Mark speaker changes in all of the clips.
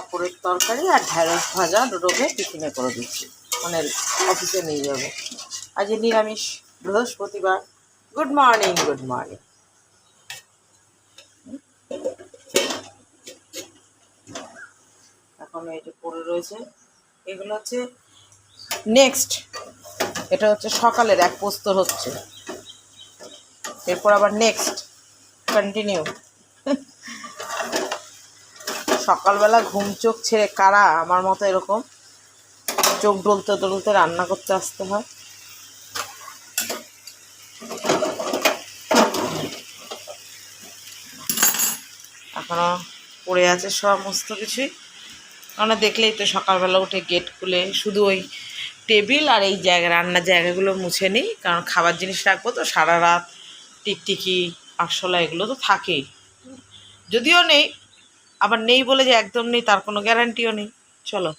Speaker 1: পাঁপড়ের তরকারি আর ঢ্যাঁড়স ভাজা ডোডোকে টিফিনে করে দিচ্ছি। মানে অফিসে নিয়ে যাবে। আজ নিরামিষ। বৃহস্পতিবার। Good morning good morning. এখন যে পড়ে রয়েছে, এগুলো হচ্ছে নেক্সট এটা হচ্ছে সকালের এক পোস্তর হচ্ছে। এরপর আবার নেক্সট কন্টিনিউ সকালবেলা ঘুম চোখ ছেড়ে কারা? আমার মতো এরকম চোখ ডলতে ডলতে রান্না করতে আসতে হয়। এখনও পড়ে আছে সমস্ত কিছুই। কারণ দেখলেই তো সকালবেলা উঠে গেট খুলে শুধু ওই টেবিল আর এই জায়গা, রান্নার জায়গাগুলো মুছে নিই, কারণ খাবার জিনিস রাখব তো সারা রাত টিকটিকি আরশোলা এগুলো তো থাকেই। যদিও নেই আবার নেই বলে যে একদম নেই, তার কোনো গ্যারান্টিও নেই। চলো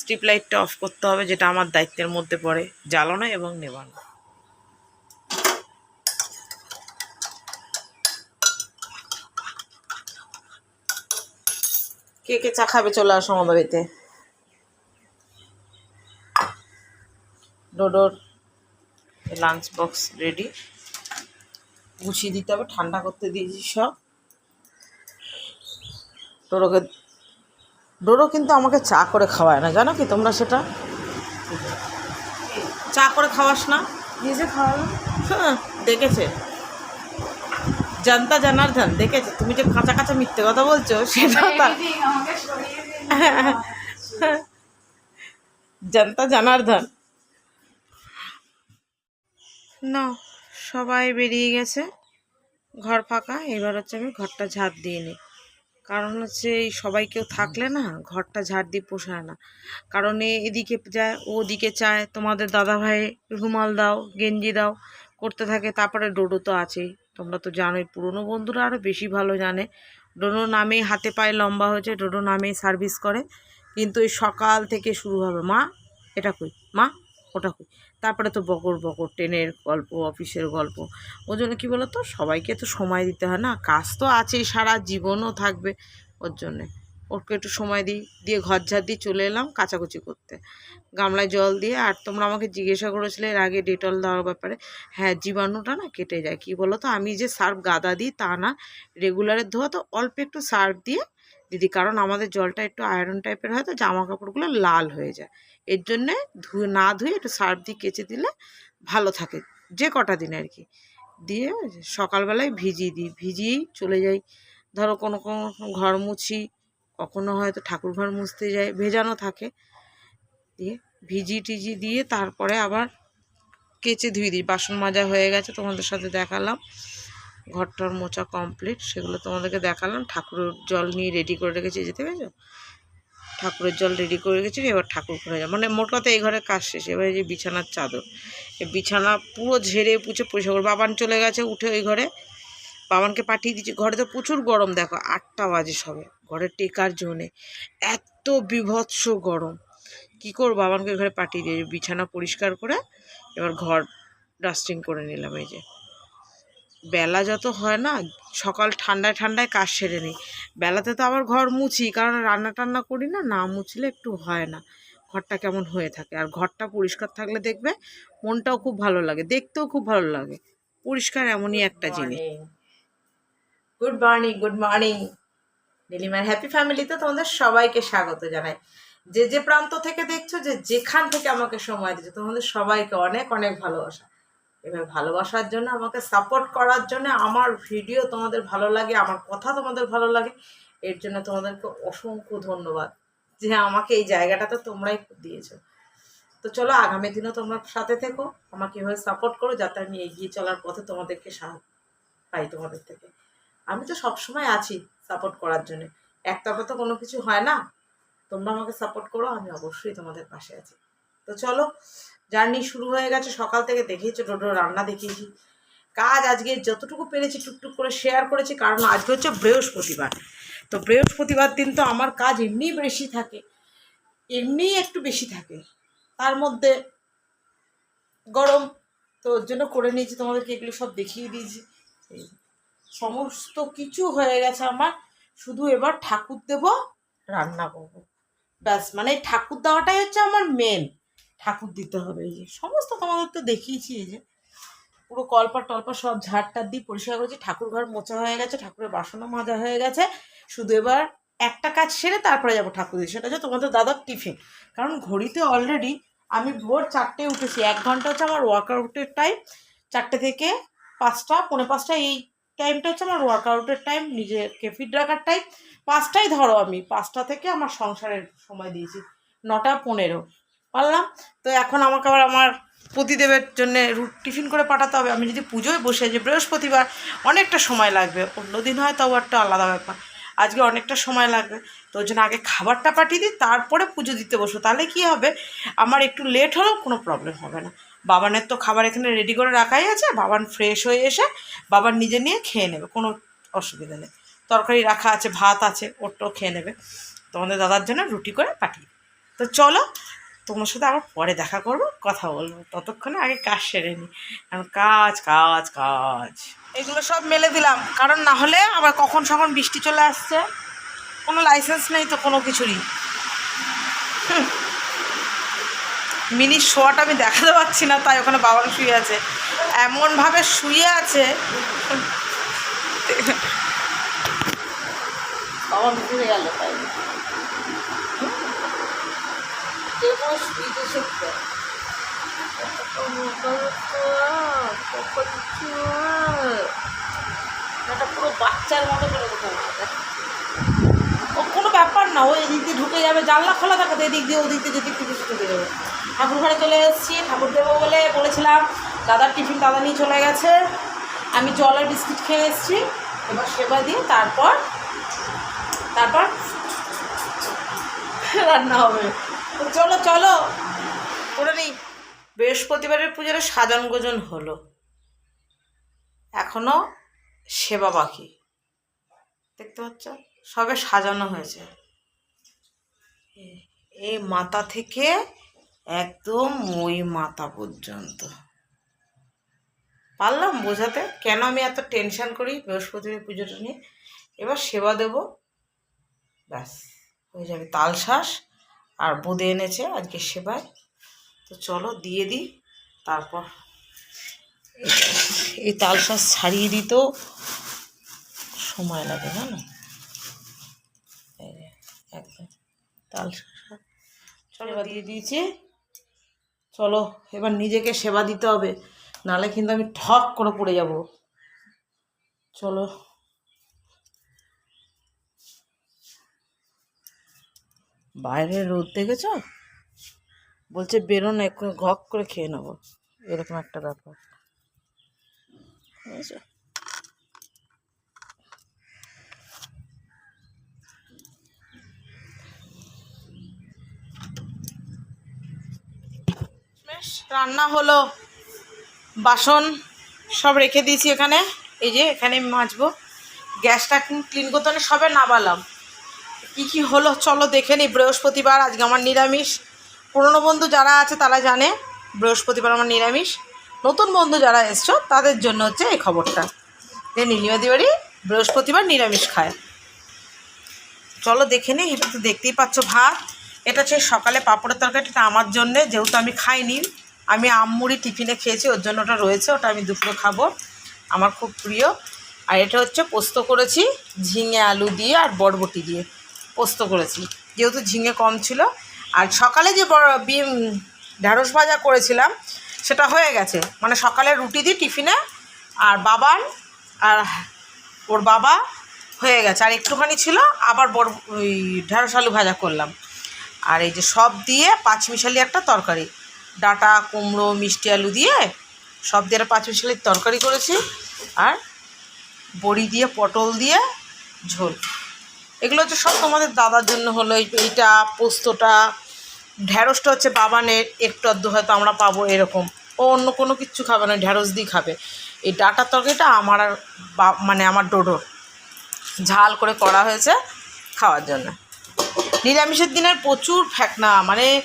Speaker 1: স্ট্রিপ লাইটটা অফ করতে হবে, যেটা আমার দায়িত্বের মধ্যে পড়ে, জ্বালানো এবং নেবানো কে কে চা খাবে চলে আসো আমার বাড়িতে। ডোডোর লাঞ্চ বক্স রেডি গুছিয়ে দিতে হবে, ঠান্ডা করতে দিয়েছি সব। ডোডোকে ডোরো কিন্তু আমাকে চা করে খাওয়ায় না জানো কি তোমরা সেটা? চা করে খাওয়াস না?
Speaker 2: নিজে খাওয়ালাম।
Speaker 1: হ্যাঁ দেখেছে। জানতা জানার্ধন দেখেছে? তুমি যে কাঁচা কাঁচা মিথ্যে কথা বলছো সেটা
Speaker 2: দিন।
Speaker 1: জানতা জানার্ধন না সবাই বেরিয়ে গেছে। ঘর ফাঁকা এবার হচ্ছে আমি ঘরটা ঝাড় দিয়ে নিই। কারণ হচ্ছে এই সবাই কেউ থাকলে না ঘরটা ঝাড় দিয়ে পোষায় না। কারণ এদিকে যায়, ও ওদিকে চায়, তোমাদের দাদা ভাই রুমাল দাও, গেঞ্জি দাও, করতে থাকে, তারপরে ডোডো তো আছেই। তোমরা তো জানোই, পুরনো বন্ধুরা আরও বেশি ভালো জানে। ডোডো নামেই হাতে পায়ে লম্বা হয়েছে, ডোডো নামেই সার্ভিস করে। কিন্তু এই সকাল থেকে শুরু হবে। মা, এটা কই? মা ওটা কই তারপরে তো বকর বকর, ট্রেনের গল্প, অফিসের গল্প। ওই জন্য কী বলো তো সবাইকে তো সময় দিতে হয় না। কাজ তো আছেই, সারা জীবনও থাকবে ওর জন্যে। ওকে একটু সময় দিই, দিয়ে ঘর ঝাড় দিয়ে চলে এলাম কাচাকুচি করতে। গামলায় জল দিয়ে, আর তোমরা আমাকে জিজ্ঞাসা করেছিলে এর আগে ডেটল দেওয়ার ব্যাপারে। হ্যাঁ জীবাণুটা না কেটে যায়। কী বলো তো আমি যে সার্ফ গাদা দিই তা না। রেগুলারের ধোয়া তো অল্প একটু সার্ফ দিয়ে দিদি, কারণ আমাদের জলটা একটু আয়রন টাইপের হয় তো জামা কাপড়গুলো লাল হয়ে যায়। এর জন্যে ধুয়ে না ধুয়ে একটু সার্ফ দিয়ে কেচে দিলে ভালো থাকে, যে কটা দিন আর কি। দিয়ে সকালবেলায় ভিজিয়ে দিই, ভিজিয়েই চলে যাই। ধরো কোনো কোনো ঘর মুছি, কখনো হয়তো ঠাকুর ঘর মুছতে যাই, ভেজানো থাকে। দিয়ে ভিজি টিজি দিয়ে তারপরে আবার কেচে ধুয়ে দিই। বাসন মাজা হয়ে গেছে, তোমাদের সাথে দেখালাম। ঘরটার মোচা কমপ্লিট সেগুলো তোমাদেরকে দেখালাম। ঠাকুরের জল নিয়ে রেডি করে রেখেছি যেতে পেরেছ ঠাকুরের জল রেডি করে রেখেছি, এবার ঠাকুর ঘরে যাও মানে মোট কথা এই ঘরের কাজ শেষ। এবার যে বিছানার চাদর। এই বিছানা পুরো ঝেড়ে পুছে পরিষ্কার করে বাবান চলে গেছে উঠে ওই ঘরে। বাবানকে পাঠিয়ে দিচ্ছি ঘরে তো প্রচুর গরম, দেখো, আটটা বাজে সবে। ঘরে টেকার জন্যে এত বিভৎস গরম। কি করব? বাবানকে ঘরে পাঠিয়ে দিয়ে বিছানা পরিষ্কার করে এবার ঘর ডাস্টিং করে নিলাম, এই যে। বেলা যত হয় না সকাল ঠান্ডায় ঠান্ডায় কাজ সেরে নিই। বেলাতে তো আবার ঘর মুছি কারণ রান্না টান্না করি না না মুছলে একটু হয় না। ঘরটা কেমন হয়ে থাকে। আর ঘরটা পরিষ্কার থাকলে দেখবে মনটাও খুব ভালো লাগে দেখতেও খুব ভালো লাগে। পরিষ্কার এমনই একটা জিনিস। গুড মর্নিং গুড মর্নিং নীলিমার হ্যাপি ফ্যামিলিতে তোমাদের সবাইকে স্বাগত জানাই। যে যে প্রান্ত থেকে দেখছ যে যেখান থেকে আমাকে সময় দিচ্ছ তোমাদের সবাইকে অনেক অনেক ভালোবাসা। এবার ভালোবাসার জন্য, আমাকে সাপোর্ট করার জন্য আমার ভিডিও তোমাদের ভালো লাগে, আমার কথা তোমাদের ভালো লাগে, এর জন্য তোমাদেরকে অসংখ্য ধন্যবাদ যে আমাকে এই জায়গাটাতে তোমরাই দিয়েছ। তো চলো, আগামী দিনও তোমরা সাথে থেকো, আমাকে এভাবে সাপোর্ট করো যাতে আমি এগিয়ে চলার পথে তোমাদেরকে সাহায্য পাই তোমাদের থেকে। আমি তো সবসময় আছি সাপোর্ট করার জন্য। একতরফা তো কোনো কিছু হয় না। তোমরা আমাকে সাপোর্ট করো, আমি অবশ্যই তোমাদের পাশে আছি। তো চলো জার্নি শুরু হয়ে গেছে, সকাল থেকে দেখিয়েছো ডোডো রান্না দেখিয়েছি। কাজ আজকে যতটুকু পেরেছি টুকটুক করে শেয়ার করেছি, কারণ আজকে হচ্ছে বৃহস্পতিবার। তো বৃহস্পতিবার দিন তো আমার কাজ এমনিই বেশি থাকে, এমনিই একটু বেশি থাকে। তার মধ্যে গরম, তো ওর জন্য করে নিয়েছি, তোমাদেরকে এগুলো সব দেখিয়ে দিয়েছি। সমস্ত কিছু হয়ে গেছে আমার, শুধু এবার ঠাকুর দেব, রান্না করব। ব্যাস মানে ঠাকুর দেওয়াটাই হচ্ছে আমার মেন ঠাকুর দিতে হবে। এই যে সমস্ত তোমাদের তো দেখিয়েছি, এই যে পুরো কলপা টলপা সব ঝাড় ঝাড়টার দিয়ে পরিষ্কার করেছি। ঠাকুর ঘর মোছা হয়ে গেছে, ঠাকুরের বাসনও মাজা হয়ে গেছে। শুধু এবার একটা কাজ সেরে তারপরে যাব ঠাকুর দিয়ে সেটা হচ্ছে তোমাদের দাদার টিফিন। কারণ ঘড়িতে অলরেডি আমি ভোর চারটে উঠেছি। এক ঘণ্টা হচ্ছে আমার ওয়ার্কআউটের টাইম চারটে থেকে পাঁচটা, পৌনে পাঁচটা এই টাইমটা হচ্ছে আমার ওয়ার্কআউটের টাইম নিজেকে ফিট রাখার টাইম পাঁচটাই ধরো আমি। পাঁচটা থেকে আমার সংসারের সময় দিয়েছি। নটা পনেরো। পারলাম। তো এখন আমাকে আবার আমার পতিদেবের জন্য টিফিন করে পাঠাতে হবে। আমি যদি পুজোয় বসে যে বৃহস্পতিবার অনেকটা সময় লাগবে, অন্য দিন হয় তাও একটা আলাদা ব্যাপার। আজকে অনেকটা সময় লাগবে, তো ওই জন্য আগে খাবারটা পাঠিয়ে দিই, তারপরে পুজো দিতে বসো। তাহলে কি হবে, আমার একটু লেট হলেও কোনো প্রবলেম হবে না। বাবানের তো খাবার এখানে রেডি করে রাখাই আছে, বাবান ফ্রেশ হয়ে এসে বাবার নিজে নিয়ে খেয়ে নেবে, কোনো অসুবিধা নেই। তরকারি রাখা আছে, ভাত আছে ওটাও খেয়ে নেবে। তোমাদের দাদার জন্য রুটি করে পাঠিয়ে। তো চলো তোমার সাথে আবার পরে দেখা করব, কথা বলব। ততক্ষণে আগে কাজ সেরে নিই কারণ কাজ কাজ কাজ। এগুলো সব মেলে দিলাম। কারণ না হলে আবার কখন সখন বৃষ্টি চলে আসছে। কোনো লাইসেন্স নেই তো কোনো কিছুরই। মিনি শোয়াটা আমি দেখাতে পাচ্ছি না, তাই ওখানে বাবার শুয়ে আছে। এমনভাবে শুয়ে আছে। বাবা ঘুরে গেল তাই। শুকতে এটা পুরো বাচ্চার মতো ও কোনো ব্যাপার না, ও এদিক দিয়ে ঢুকে যাবে, জানলা খোলা থাকে তো এদিক দিয়ে, ওদিক দিয়ে যেদিক থেকে ঢুকে যাবে। ঠাকুর ঘরে চলে এসেছি ঠাকুর দেবো বলে বলেছিলাম, দাদার টিফিন দাদা নিয়ে চলে গেছে। আমি জল আর বিস্কিট খেয়ে এসেছি, এবার সেবা দিয়ে তারপর তারপর রান্না হবে। চলো চলো। করে বৃহস্পতিবারের পুজোর সাজান গোজন হলো। এখনও সেবা বাকি। দেখতে পাচ্ছ? সবে সাজানো হয়েছে। এই মাথা থেকে একদম ওই মাথা পর্যন্ত। পারলাম বোঝাতে? কেন আমি এত টেনশন করি বৃহস্পতিবার পুজোটা নিয়ে? এবার সেবা দেব। ব্যাস, হয়ে যাবে তালশ্বাস আর বোঁদে এনেছে আজকে সেবায় তো চলো দিয়ে দিই, তারপর এই- তালশ্বাস ছাড়িয়ে দিতেও সময় লাগে, জানো? একদম তালশ্বাস চলো দিয়ে দিয়েছি। চলো, এবার নিজেকে সেবা দিতে হবে, নালে কিন্তু আমি ঠক করে পড়ে যাব। চলো। বাইরে রোদ দেখেছ? বলছে বেরো না এক্ষুনি ঘক করে খেয়ে নেব। এরকম একটা ব্যাপার। রান্না হলো। বাসন সব রেখে দিয়েছি এখানে। এই যে, এখানে মাজবো। গ্যাসটা ক্লিন করতে সবে নামালাম। কী কী হলো? চলো দেখে নিই বৃহস্পতিবার, আজকে আমার নিরামিষ। পুরনো বন্ধু যারা আছে তারা জানে, বৃহস্পতিবার আমার নিরামিষ। নতুন বন্ধু যারা এসছো, তাদের জন্য হচ্ছে এই খবরটা। যে নীলিমাদি বাড়ি বৃহস্পতিবার নিরামিষ খায়। চলো দেখে নিই এটা তো দেখতেই পাচ্ছ ভাত। এটা হচ্ছে সকালে পাঁপড়ের তরকারিটা আমার জন্যে। যেহেতু আমি খাইনি, আমি আমমুড়ি টিফিনে খেয়েছি, ওর জন্য ওটা রয়েছে, ওটা আমি দুপুরে খাব। আমার খুব প্রিয়। আর এটা হচ্ছে পোস্ত করেছি, ঝিঙে আলু দিয়ে আর বরবটি দিয়ে। পোস্ত করেছি। যেহেতু ঝিঙে কম ছিল। আর সকালে যে বিম ঢ্যাঁড়স ভাজা করেছিলাম, সেটা হয়ে গেছে। মানে সকালে রুটি দিই টিফিনে আর বাবার আর ওর বাবা হয়ে গেছে। আর একটুখানি ছিল, আবার বড় ওই ঢ্যাঁড়স আলু ভাজা করলাম। আর এই যে সব দিয়ে পাঁচমিশালি একটা তরকারি। ডাটা, কুমড়ো, মিষ্টি আলু দিয়ে সব দিয়ে পাঁচমিশালির তরকারি করেছি। আর বড়ি দিয়ে, পটল দিয়ে, ঝোল। এগুলো হচ্ছে সব তোমাদের দাদার জন্য হলো এই- এইটা, পোস্তটা। ঢ্যাঁড়সটা হচ্ছে বাবানের, একটু আধটু হয়তো আমরা পাবো এরকম। ও অন্য কোনো কিছু খাবে না ঢ্যাঁড়স দিয়ে খাবে। এই ডাটার তরকারিটা আমার আর মানে আমার ডোডোর। ঝাল করে করা হয়েছে খাওয়ার জন্য। নিরামিষের দিনের প্রচুর ফ্যাকনা মানে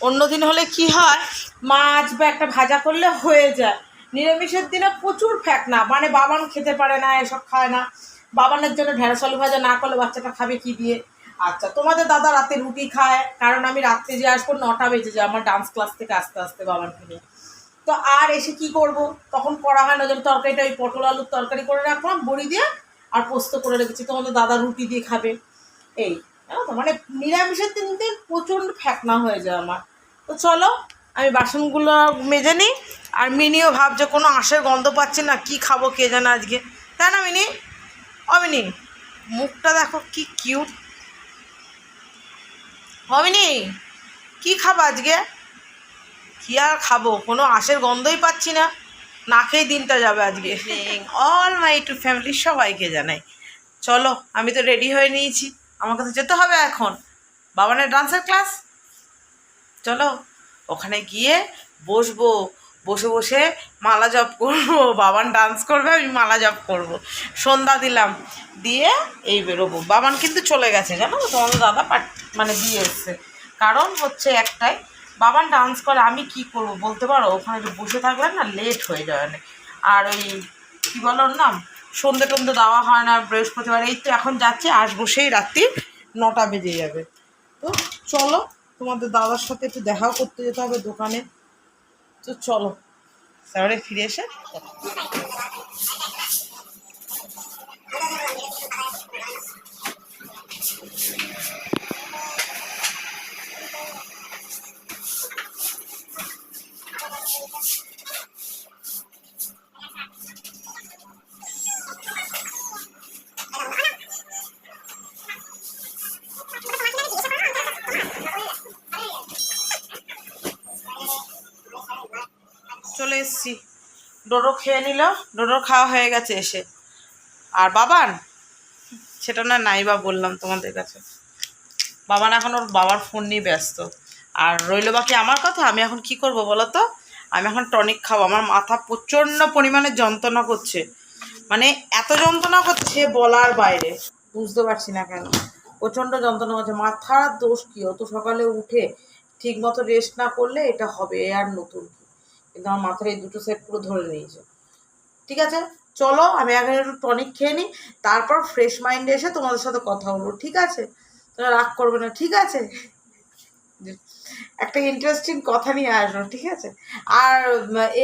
Speaker 1: অন্য দিন হলে কি হয়, মাছ বা একটা ভাজা করলে হয়ে যায়। নিরামিষের দিনে প্রচুর ফ্যাকনা মানে বাবান খেতে পারে না, এসব খায় না। বাবানের জন্য ঢেঁড়স আলু ভাজা না করলে বাচ্চাটা খাবে কি দিয়ে? আচ্ছা তোমাদের দাদা রাতে রুটি খায়, কারণ আমি রাত্রে যে আসব নটা বেজে যায় আমার ডান্স ক্লাস থেকে আস্তে আস্তে বাবাকে নিয়ে তো আর এসে কি করব? তখন করা হয় না যেন তরকারিটা ওই পটল আলুর তরকারি করে রাখলাম, বড়ি দিয়ে আর পোস্ত করে রেখেছি। তোমাদের দাদা রুটি দিয়ে খাবে। এই জানো তো মানে নিরামিষের দিন দিন প্রচণ্ড ফ্যাকনা হয়ে যায় আমার। তো চলো, আমি বাসনগুলো মেজে নিই, আর মিনিও ভাবছে কোনো আঁশের গন্ধ পাচ্ছি না, কি খাব কে জানে আজকে। তাই না, মিনি? অমিনি মুখটা দেখো কি কিউট অমিনি কি খাব আজকে? কি আর খাব? কোনো আঁশের গন্ধই পাচ্ছি না। না খেয়ে দিনটা যাবে আজকে। অল মাই টু ফ্যামিলির সবাইকে জানাই। চলো আমি তো রেডি হয়ে নিয়েছি। আমাকে তো যেতে হবে এখন। বাবানের ডান্সের ক্লাস চলো ওখানে গিয়ে বসবো। বসে বসে মালা জপ করব, বাবান ডান্স করবে, আমি মালা জপ করব। সন্ধ্যা দিলাম, দিয়ে এই বেরোবো। বাবান কিন্তু চলে গেছে, জানো? তোমাদের দাদা পাঠ মানে দিয়ে এসছে। কারণ হচ্ছে একটাই, বাবান ডান্স করে, আমি কি করব বলতে পারো? ওখানে বসে থাকলে না লেট হয়ে যায় না আর ওই কী বলো নাম? সন্ধে টন্ধে দেওয়া হয় না, বৃহস্পতিবার। এই তো এখন যাচ্ছে আসব সেই রাত্রি নটা বেজে যাবে। তো চলো, তোমাদের দাদার সাথে একটু দেখাও করতে যেতে হবে দোকানে। তো চলো। তারপরে ফিরে এসে কথা বলব। চলে এসছি ডোডো খেয়ে নিল ডোডো খাওয়া হয়ে গেছে এসে। আর বাবান? সেটা না নাই বা বললাম তোমাদের কাছে। বাবান এখন ওর বাবার ফোন নিয়ে ব্যস্ত। আর রইল বাকি আমার কথা, আমি এখন কি করব বলো তো? আমি এখন টনিক খাব। আমার মাথা প্রচণ্ড পরিমাণে যন্ত্রণা করছে। মানে এত যন্ত্রণা করছে বলার বাইরে। বুঝতে পারছি না কেন। প্রচণ্ড যন্ত্রণা হচ্ছে। মাথার দোষ কি? অত সকালে উঠে ঠিক মতো রেস্ট না করলে এটা হবে আর নতুন কিন্তু আমার মাথার এই দুটো সেট পুরো ধরে নিয়েছে। ঠিক আছে? চলো, আমি আগে একটু টনিক খেয়ে নিই, তারপর ফ্রেশ মাইন্ডে এসে তোমাদের সাথে কথা বলব, ঠিক আছে? তোমরা রাগ করবে না, ঠিক আছে? একটা ইন্টারেস্টিং কথা নিয়ে আসব, ঠিক আছে? আর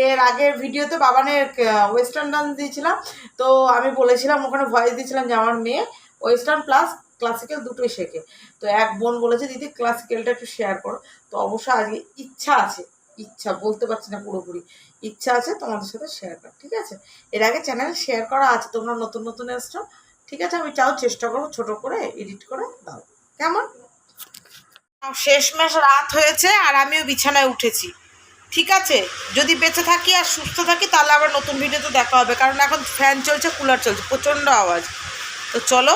Speaker 1: এর আগের ভিডিওতে বাবানের ওয়েস্টার্ন ডান্স দিয়েছিলাম, তো আমি বলেছিলাম, ওখানে ভয়েস দিয়েছিলাম যে আমার মেয়ে ওয়েস্টার্ন প্লাস ক্লাসিক্যাল দুটোই শেখে। তো এক বোন বলেছে, দিদি ক্লাসিক্যালটা একটু শেয়ার করো। তো অবশ্যই আজকে ইচ্ছা আছে। ইচ্ছা, বলতে পারছি না পুরোপুরি। ইচ্ছা আছে তোমাদের সাথে শেয়ার কর ঠিক আছে? এর আগে চ্যানেল শেয়ার করা আছে, তোমরা নতুন নতুন এসছো, ঠিক আছে? আমি চাও চেষ্টা করব ছোট করে এডিট করে দাও। কেমন? শেষ শেষমেশ রাত হয়েছে আর আমিও বিছানায় উঠেছি, ঠিক আছে? যদি বেঁচে থাকি আর সুস্থ থাকি, তাহলে আবার নতুন ভিডিওতে দেখা হবে, কারণ এখন ফ্যান চলছে কুলার চলছে, প্রচণ্ড আওয়াজ। তো চলো,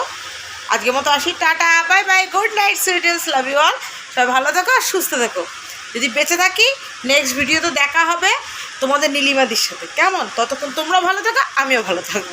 Speaker 1: আজকের মতো আসি, tata bye bye good night sweetens love you all সবাই ভালো থাকো আর সুস্থ থাকো। যদি বেঁচে থাকি নেক্সট ভিডিও তো দেখা হবে তোমাদের নীলিমাদির সাথে। কেমন? ততক্ষণ তোমরাও ভালো থাকো, আমিও ভালো থাকব।